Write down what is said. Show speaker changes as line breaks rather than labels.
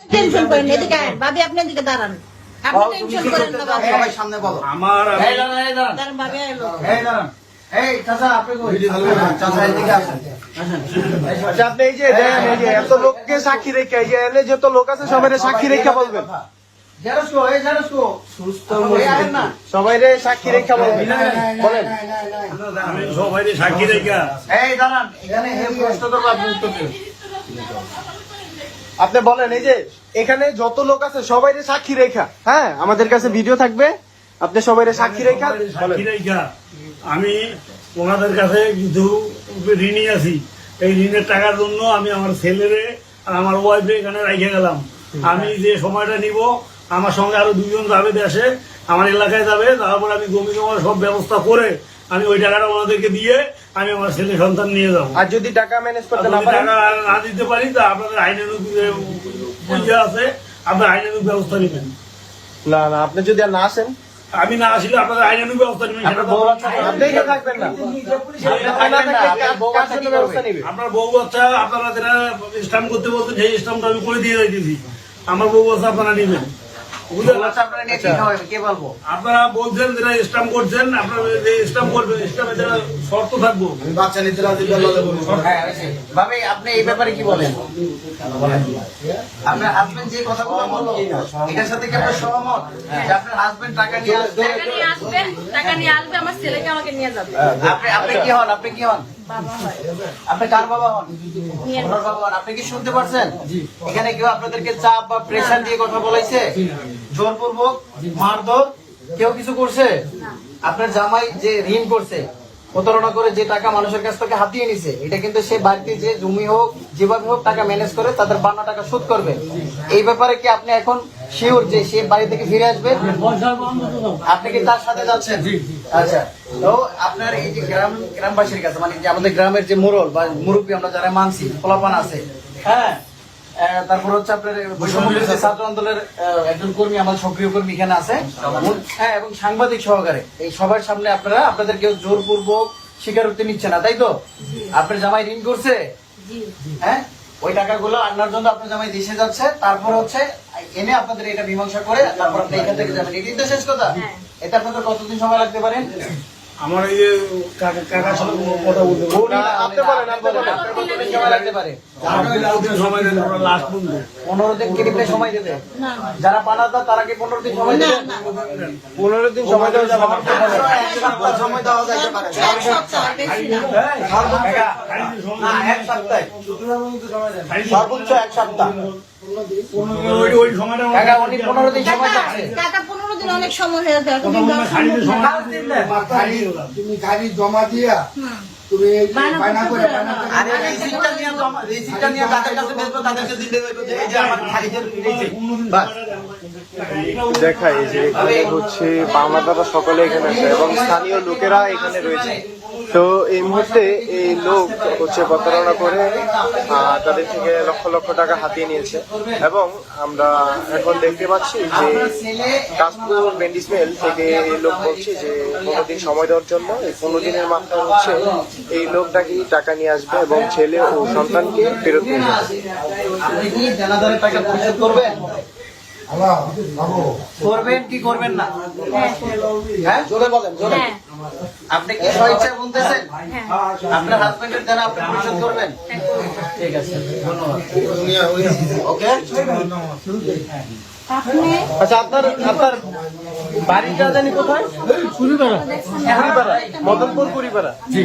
Tension করেন এদিকে ভাবি আপনি এদিকে দাঁড়ান আপনি টেনশন করেন না বাবা
সবাই সামনে বলো
আমার
এই দাঁড়ান, এই দাঁড়ান।
দাঁড়ান ভাবি এলো
এই দাঁড়ান। এই, চাচা, আপনি কই? চাচা, এদিকে আসেন। আসেন।
আচ্ছা, আপনি এই যে দেখেন, এই যে এত লোককে সাক্ষী রেখে এই যে এনে যত লোক আছে সবাই সাক্ষী রেখে বলবেন। সবাই সাক্ষী রেখে বলবেন বলেন
সবাই সাক্ষী রেখা
এই দাঁড়ান, এখানে প্রশ্ন করব, আপনি উত্তর দিন।
আপনি বলেন, এই যে এখানে যত লোক আছে সবাই সাক্ষী রেখা। হ্যাঁ আমাদের কাছে ভিডিও থাকবে। আপনি সবাই সাক্ষী রেখা।
সাক্ষী রেখা। আমি ওনাদের কাছে কিছু ঋণী আছি। এই ঋণের টাকার জন্য আমি আমার ছেলেরে আমার ওয়াইফে এখানে রেখে গেলাম। আমি যে সময়টা নিব, আমার সঙ্গে আরও দুজন যাবে দেশে, আমার এলাকায় যাবে, তারপর আমি জমি জমা সব ব্যবস্থা করে আমি ওই টাকাটা ওনাদেরকে দিয়ে আমি আমার ছেলে সন্তান নিয়ে যাব।
আর যদি টাকা ম্যানেজ করতে না পারেন?
টাকা না দিতে পারি তা আপনাদের আইনানুগ বুঝে আছে আপনার আইনানুগ ব্যবস্থা নেবেন।
না না আপনি যদি আর না আসেন?
আমি না আসলে আপনাদের আইনানুগ ব্যবস্থা নেবেন সেটা
আপনি এখানে থাকবেন না।
আপনার বউ বাচ্চা আপনারা যেটা স্টাম্প করতে বলছেন সেই স্টাম্পটা আমি করে দিয়ে যাইতেছি। আমার বউ বাচ্চা আপনারা নেবেন।
আপনারা
বলছেন করছেন আপনারা যে করবেন শর্ত থাকব।
হ্যাঁ, হয়েছে। ভাবি, আপনি এই ব্যাপারে কি বলেন? আপনার হাজবেন্ড যে কথাগুলো বলল এটার সাথে কি আপনার সহমত? যে আপনার হাজবেন্ড টাকা নিয়ে আসবে?
টাকা নিয়ে আসবে টাকা নিয়ে আসবে আমার ছেলেকে আমাকে নিয়ে যাবে।
আপনি আপনি কি হন? আপনি কি হন?
হয়
আপনি কার বাবা হন? বাবা হন। আপনি কি শুনতে পারছেন? এখানে কেউ আপনাদেরকে চাপ বা প্রেশার দিয়ে কথা বলাইছে? কেউ কিছু করছে? আপনার জামাই যে ঋণ করছে প্রতারণা করে যে টাকা মানুষের কাছ থেকে হাতিয়ে নিছে এটা কিন্তু সে বাড়িতে যে জমি হোক যেভাবে হোক টাকা ম্যানেজ করে তাদের বান্না টাকা শোধ করবে। এই ব্যাপারে কি আপনি এখন শিওর যে সে বাড়ি থেকে ফিরে আসবে? আপনি কি তার সাথে যাচ্ছেন? আচ্ছা তো আপনার এই যে গ্রাম গ্রামবাসীর কাছে মানে যে আমাদের গ্রামের যে মোড়ল বা মুরব্বী আমরা যারা মানছি ফলাপান আছে হ্যাঁ তারপর হচ্ছে আপনার ছাত্র আন্দোলনের একজন কর্মী আমার সক্রিয় কর্মী এখানে আছে। হ্যাঁ এবং সাংবাদিক সহকারে। এই সবার সামনে আপনারা আপনাদের কেউ জোরপূর্বক স্বীকারোক্তি নিচ্ছে না তাই তো? আপনার জামাই ঋণ করছে? হ্যাঁ? ওই টাকাগুলো আনার জন্য আপনার জামাই দেশে যাচ্ছে তারপর হচ্ছে এনে আপনাদের এটা মীমাংসা করে তারপর আপনি এখান থেকে যাবেন এটাই তো শেষ কথা। এটা আপনাদের কতদিন সময় লাগতে পারেন
আমার এই যে কাকার সাথে কথা বলতে
সময়
দেন লাস্ট পর্যন্ত
পনেরো দিন কি রিপ্লাই সময় দেবে। যারা পানাতা তারা কি পনেরো দিন সময় দেবে?
পনেরো দিন সময় দেওয়া যাবে না
এক সপ্তাহ সময় দেওয়া যাইতে পারে।
এক সপ্তাহ বেশি না।
না, এক সপ্তাহ। সর্বোচ্চ এক সপ্তাহ। পনেরো দিন সময়
দিন অনেক সময় হয়ে এখন
তুমি গাড়ি জমা দিয়া তুমি
বায়না
করে? বায়না করে
আরে রিসিপ্টটা নিয়ে জমা রিসিপ্টটা নিয়ে তাদের কাছে বেচবো তাদেরকে যে এই যে আমার খারিজের রিসিপ্ট বাস।
দেখাই এই যে এখানে হচ্ছে পাওনাদাররা সকলে এখানে আছে এবং স্থানীয় লোকেরা এখানে রয়েছে। তো এই মুহূর্তে এই লোক হচ্ছে প্রতারণা করে তাদের থেকে লক্ষ লক্ষ টাকা হাতিয়ে নিয়েছে। এবং আমরা এখন দেখতে পাচ্ছি যে কাশপুর বেন্ডিসমেল থেকে এই লোক বলছে যে পনেরো দিন সময় দেওয়ার জন্য, এই পনেরো দিনের মাথায় হচ্ছে এই লোকটাকে টাকা নিয়ে আসবে এবং ছেলে ও সন্তানকে ফেরত নিয়ে যাবে।
করবেন কি করবেন না? হ্যাঁ। জোরে বলেন জোরে।
হ্যাঁ।
আপনি কি স্বেচ্ছা বলতেছেন? আপনার হাজবেন্ডের দেনা আপনি পরিশোধ করবেন? ঠিক আছে ধন্যবাদ। ওকে?
আচ্ছা আপনার আপনার বাড়িটা জানি কোথায়? পুরিপাড়া পুরিপাড়া মদনপুর পুরিপাড়া জি।